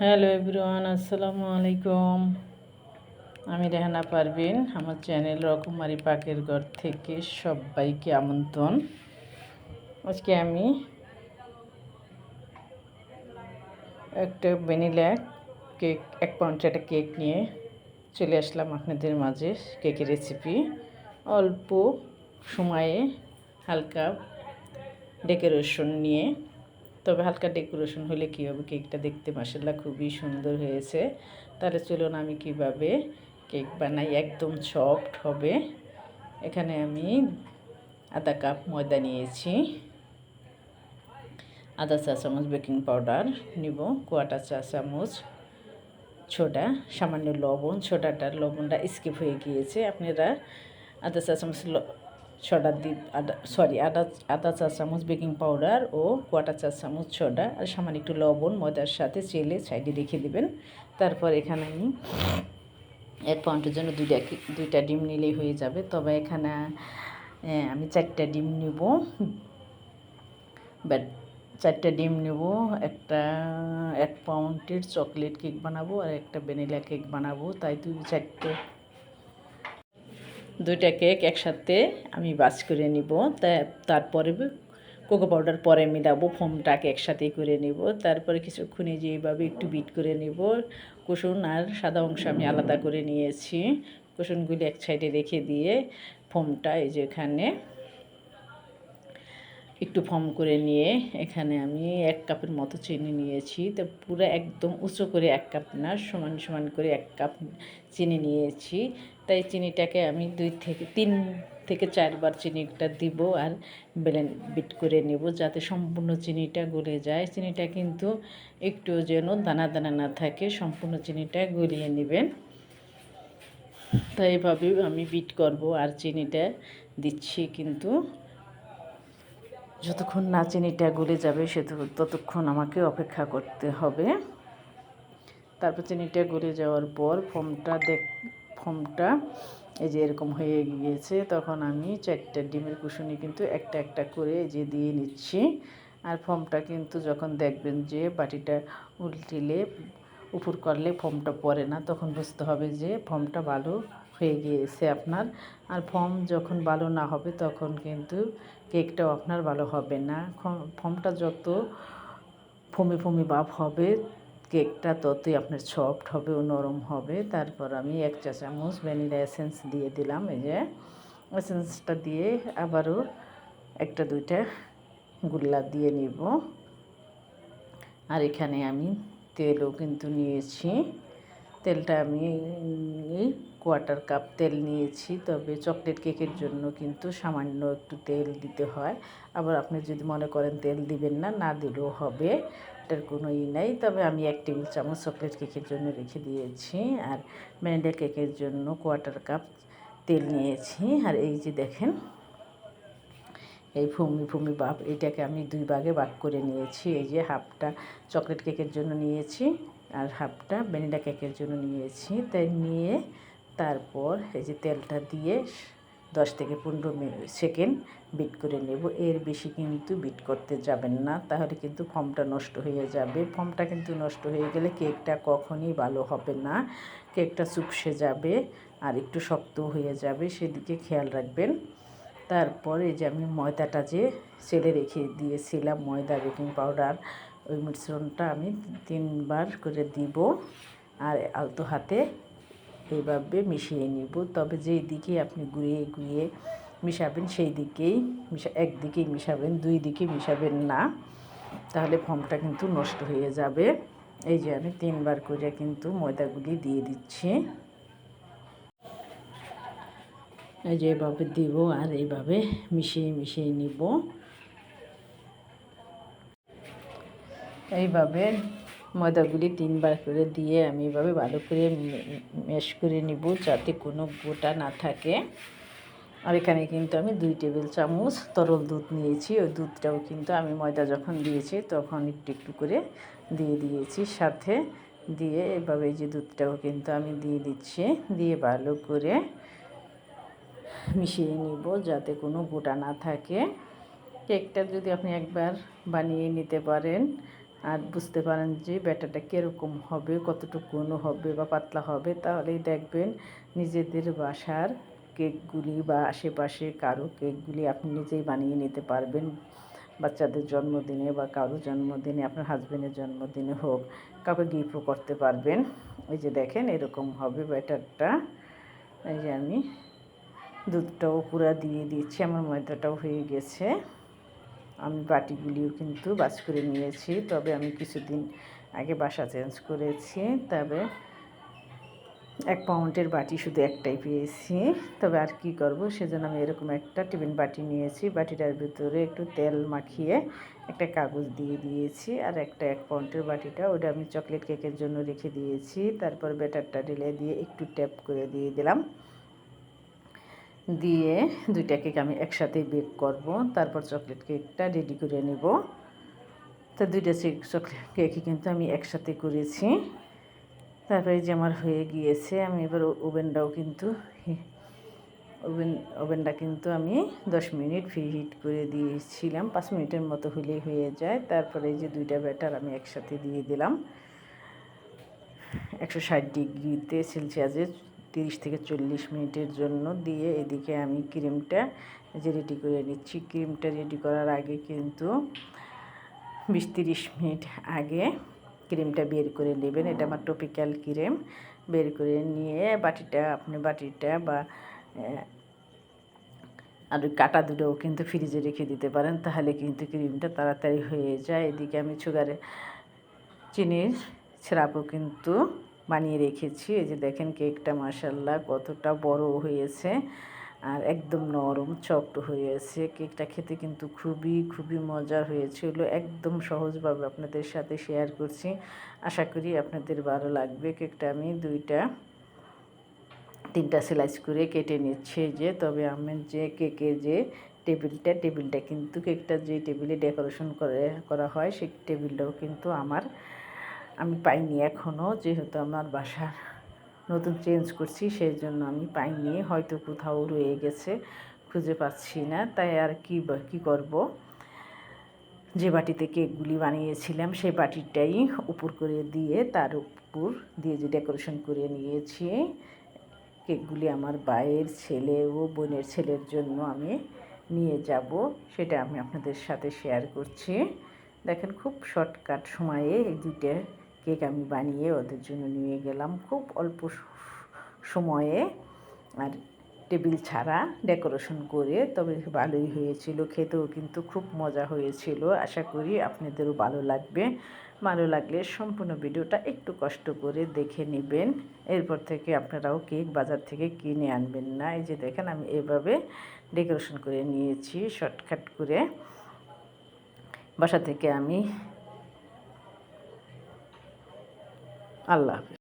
Hello everyone, আসসালামু আলাইকুম। আমি রেহানা পারভিন, আমার চ্যানেল রকমারি পাকের ঘর থেকে সবাইকে আমন্ত্রণ। আজকে আমি একটা ভ্যানিলা কেক, এক পাউন্ড একটা কেক নিয়ে চলে আসলাম আপনাদের মাঝে কেকের রেসিপি অল্প সময়ে হালকা ডেকোরেশন নিয়ে তবে হালকা ডেকোরেশন হলে কী হবে? কেকটা দেখতে মাসাল্লাহ খুবই সুন্দর হয়েছে। তাহলে চলুন আমি কীভাবে কেক বানাই? একদম সফট হবে। এখানে আমি আধা কাপ ময়দা নিয়েছি। আধা চা চামচ বেকিং পাউডার নিব, কোয়াটা চা চামচ, ছোটা, সামান্য লবণ, ছোটাটার লবণটা স্কিপ হয়ে গিয়েছে। আপনারা আধা চা চামচ সোডা দি আদা সরি আদা আদা চা চামচ বেকিং পাউডার ও কোয়াটার চা চামচ সোডা আর সামান্য একটু লবণ, ময়দার সাথে চেলে সাইডে রেখে দেবেন। তারপর এখানে আমি এক পাউন্ডের জন্য দুইটা দুইটা ডিম নিলেই হয়ে যাবে। তবে এখানে আমি চারটা ডিম নেব। ব্যাট চারটা ডিম নেব, একটা, এক পাউন্ডের চকলেট কেক বানাবো আর একটা ভ্যানিলা কেক বানাবো। তাই দুই, চারটে দুইটা কেক একসাথে আমি বাস করে নিব। তারপরে কোকো পাউডার পরে মিলাবো ফোমটাকে একসাথেই করে নিব। তারপরে কিছুক্ষণে যেভাবে একটু বিট করে নিব। কুসুন আর সাদা অংশ আমি আলাদা করে নিয়েছি। কুসুনগুলি এক সাইডে রেখে দিয়ে ফোমটা এই যে এখানে একটু ফর্ম করে নিয়ে এখানে আমি এক কাপের মতো চিনি নিয়েছি। তো পুরো একদম উঁচু করে এক কাপ না, সমান সমান করে এক কাপ চিনি নিয়েছি। তাই চিনিটাকে আমি দুই থেকে, তিন থেকে চারবার চিনিটা দিব আর বেলেন বিট করে নেব যাতে সম্পূর্ণ চিনিটা গলে যায়। চিনিটা কিন্তু একটু যেন দানা দানা না থাকে, সম্পূর্ণ চিনিটা গলিয়ে নেবেন। তাই এভাবে আমি বিট করব আর চিনিটা দিচ্ছি কিন্তু যতক্ষণ না চিনিটা গলে যাবে, সে ততক্ষণ আমাকে অপেক্ষা করতে হবে। তারপর চিনিটা গলে যাওয়ার পর ফোমটা দেখ, ফোমটা এই যে এরকম হয়ে গিয়েছে, তখন আমি চারটা ডিমের কুসুনি কিন্তু একটা একটা করে এই যে দিয়ে নিচ্ছি। আর ফোমটা কিন্তু যখন দেখবেন যে বাটিটা উল্টিলে, উপর করলে ফোমটা পড়ে না, তখন বুঝতে হবে যে ফোমটা ভালো হয়ে গিয়েছে আপনার। আর ফর্ম যখন ভালো না হবে তখন কিন্তু কেকটাও আপনার ভালো হবে না। ফর্মটা যত ফমি ফমি ভাব হবে, কেকটা ততই আপনার সফট হবে ও নরম হবে। তারপর আমি এক চা চামচ ভ্যানিলা এসেন্স দিয়ে দিলাম, এই যে। এসেন্সটা দিয়ে আবারও একটা, দুইটা গুল্লা দিয়ে নিব। আর এখানে আমি তেলও কিন্তু নিয়েছি। তেলটা আমি কোয়ার্টার কাপ তেল নিয়েছি। তবে চকলেট কেকের জন্য কিন্তু সামান্য একটু তেল দিতে হয়। আবার আপনি যদি মনে করেন তেল দিবেন না না দিলেও হবে। এটার কোনো ই নাই। তবে আমি এক টেবিল চামচ চকলেট কেকের জন্য রেখে দিয়েছি। আর ম্যান্ডা কেকের জন্য কোয়ার্টার কাপ তেল নিয়েছি। আর এই যে দেখেন, এই ফুমি ফুমি বাপ এটাকে আমি দুই ভাগে ভাগ করে নিয়েছি। এই যে হাফটা চকলেট কেকের জন্য নিয়েছি। আর হাফটা ভ্যানিলা কেকের জন্য নিয়েছি। তাই নিয়ে তারপর এই যে তেলটা দিয়ে দশ থেকে পনেরো সেকেন্ড বিট করে নেব। এর বেশি কিন্তু বিট করতে যাবেন না, তাহলে কিন্তু ফর্মটা নষ্ট হয়ে যাবে। ফর্মটা কিন্তু নষ্ট হয়ে গেলে কেকটা কখনই ভালো হবে না। কেকটা চুপসে যাবে আর একটু শক্ত হয়ে যাবে, সেদিকে খেয়াল রাখবেন। তারপর এই যে আমি ময়দাটা যে ছেলে রেখে দিয়েছিলাম, ময়দা, বেকিং পাউডার ওই মিশ্রণটা আমি তিনবার করে দিব আর আলতো হাতে এইভাবে মিশিয়ে নিব। তবে যেই দিকে আপনি গুঁড়িয়ে গুঁড়িয়ে মিশাবেন সেই দিকেই মিশা একদিকেই মিশাবেন, দুই দিকে মিশাবেন না। তাহলে ফর্মটা কিন্তু নষ্ট হয়ে যাবে। এই যে আমি তিনবার করে কিন্তু ময়দাগুলি দিয়ে দিচ্ছি। এই যে এভাবে দিব আর এইভাবে মিশিয়ে মিশিয়ে নিব। এইভাবে ময়দাগুলি তিনবার করে দিয়ে আমি এভাবে ভালো করে মেশ করে নিব যাতে কোনো গোটা না থাকে। আর এখানে কিন্তু আমি দুই টেবিল চামচ তরল দুধ নিয়েছি। ওই দুধটাও কিন্তু আমি ময়দা যখন দিয়েছি তখন একটু একটু করে দিয়ে দিয়েছি। সাথে দিয়ে এভাবে যে দুধটাও কিন্তু আমি দিয়ে দিচ্ছি। দিয়ে ভালো করে মিশিয়ে নিব যাতে কোনো গোটা না থাকে। কেকটা যদি আপনি একবার বানিয়ে নিতে পারেন আর বুঝতে পারেন যে ব্যাটারটা কীরকম হবে কতটুকু হবে বা পাতলা হবে, তাহলেই দেখবেন নিজেদের বাসার কেকগুলি বা আশেপাশে কারও কেকগুলি আপনি নিজেই বানিয়ে নিতে পারবেন। বাচ্চাদের জন্মদিনে বা কারও জন্মদিনে, আপনার হাজব্যান্ডের জন্মদিনে হোক, কাউকে গিফটও করতে পারবেন। এই যে দেখেন এরকম হবে ব্যাটারটা। এই যে আমি দুধটাও পুরা দিয়ে দিচ্ছি, আমার ময়দাটাও হয়ে গেছে। আমি বাটিগুলিও কিন্তু বাস করে নিয়েছি, তবে আমি কিছুদিন আগে বাসা চেঞ্জ করেছি, তবে এক পাউন্ডের বাটি শুধু একটাই পেয়েছি, তবে আর কি করব, সেজন্য আমি এরকম একটা টিফিন বাটি নিয়েছি, বাটিটার ভিতরে একটু তেল মাখিয়ে একটা কাগজ দিয়ে দিয়েছি, আর একটা এক পাউন্ডের বাটিটা ওটা আমি চকলেট কেকের জন্য রেখে দিয়েছি, তারপর ব্যাটারটা ঢেলে দিয়ে একটু ট্যাপ করে দিয়ে দিলাম। দিয়ে দুইটা কেক আমি একসাথে বেক করব। তারপর চকলেট কেকটা রেডি করে নেব। তো দুইটা চকলেট কেকই কিন্তু আমি একসাথে করেছি। তারপরে যে আমার হয়ে গিয়েছে, আমি এবার ওভেনটাও কিন্তু ওভেন, ওভেনটা কিন্তু আমি দশ মিনিট ফ্রি হিট করে দিয়েছিলাম। পাঁচ মিনিটের মতো হলেই হয়ে যায়। তারপরে যে দুইটা ব্যাটার আমি একসাথে দিয়ে দিলাম। একশো ষাট ডিগ্রিতে সেলসিয়াসে তিরিশ থেকে চল্লিশ মিনিটের জন্য দিয়ে এদিকে আমি ক্রিমটা যে রেডি করে নিচ্ছি। ক্রিমটা রেডি করার আগে কিন্তু বিশ তিরিশ মিনিট আগে ক্রিমটা বের করে নেবেন। এটা আমার টপিক্যাল ক্রিম। বের করে নিয়ে বাটিটা, আপনি বাটিটা বা আর কাটা দুটোও কিন্তু ফ্রিজে রেখে দিতে পারেন। তাহলে কিন্তু ক্রিমটা তাড়াতাড়ি হয়ে যায়। এদিকে আমি সুগারে চিনির সিরাপও কিন্তু বানিয়ে রেখেছি। এই যে দেখেন কেকটা মাসাল্লাহ কতটা বড় হয়েছে আর একদম নরম চপ্ট হয়েছে। কেকটা খেতে কিন্তু খুবই খুবই মজার হয়েছিল। একদম সহজভাবে আপনাদের সাথে শেয়ার করছি। আশা করি আপনাদের ভালো লাগবে। কেকটা আমি দুইটা, তিনটা স্লাইস করে কেটে নিচ্ছে যে। তবে আমি যে কেকের যে টেবিলটা টেবিলটা কিন্তু কেকটা যে টেবিলে ডেকোরেশন করে, করা হয়, সেই টেবিলটাও কিন্তু আমার আমি পাইনি এখনও যেহেতু আমার বাসার নতুন চেঞ্জ করছি সেই জন্য আমি পাইনি। হয়তো কোথাও রয়ে গেছে, খুঁজে পাচ্ছি না, তাই আর কি কী করব? যে বাটিতে কেকগুলি বানিয়েছিলাম, সেই বাটিটাই উপর করে দিয়ে, তার উপর দিয়ে যে ডেকোরেশন করে নিয়েছি, কেকগুলি আমার বায়ের ছেলে ও বোনের ছেলের জন্য আমি নিয়ে যাব, সেটা আমি আপনাদের সাথে শেয়ার করছি। দেখেন খুব শর্টকাট সময়ে এই দুইটা কেক আমি বানিয়ে ওদের জন্য নিয়ে গেলাম খুব অল্প সময়ে। আর টেবিল ছাড়া ডেকোরেশন করে, তবে ভালোই হয়েছিল, খেতেও কিন্তু খুব মজা হয়েছিল। আশা করি আপনাদেরও ভালো লাগবে। ভালো লাগলে সম্পূর্ণ ভিডিওটা একটু কষ্ট করে দেখে নেবেন। এরপর থেকে আপনারাও কেক বাজার থেকে কিনে আনবেন না। এই যে দেখেন, আমি এভাবে ডেকোরেশন করে নিয়েছি, শর্টকাট করে। বাসা থেকে আমি আল্লাহ হাফিজ।